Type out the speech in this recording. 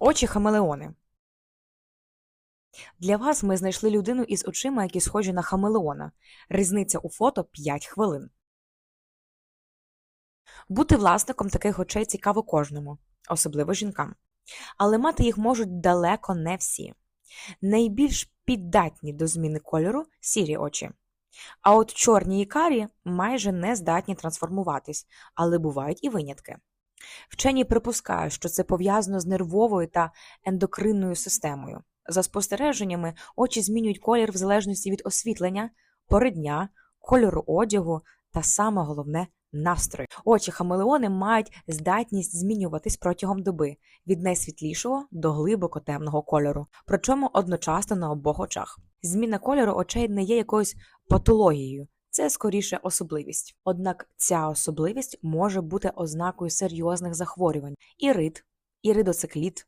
Очі хамелеони. Для вас ми знайшли людину із очима, які схожі на хамелеона. Різниця у фото 5 хвилин. Бути власником таких очей цікаво кожному, особливо жінкам. Але мати їх можуть далеко не всі. Найбільш піддатні до зміни кольору сірі очі. А от чорні і карі майже не здатні трансформуватись, але бувають і винятки. Вчені припускають, що це пов'язано з нервовою та ендокринною системою. За спостереженнями, очі змінюють колір в залежності від освітлення, пори дня, кольору одягу та саме головне настрою. Очі хамелеони мають здатність змінюватись протягом доби від найсвітлішого до глибоко темного кольору, причому одночасно на обох очах. Зміна кольору очей не є якоюсь патологією. Це скоріше особливість. Однак ця особливість може бути ознакою серйозних захворювань: ірит, іридоцикліт,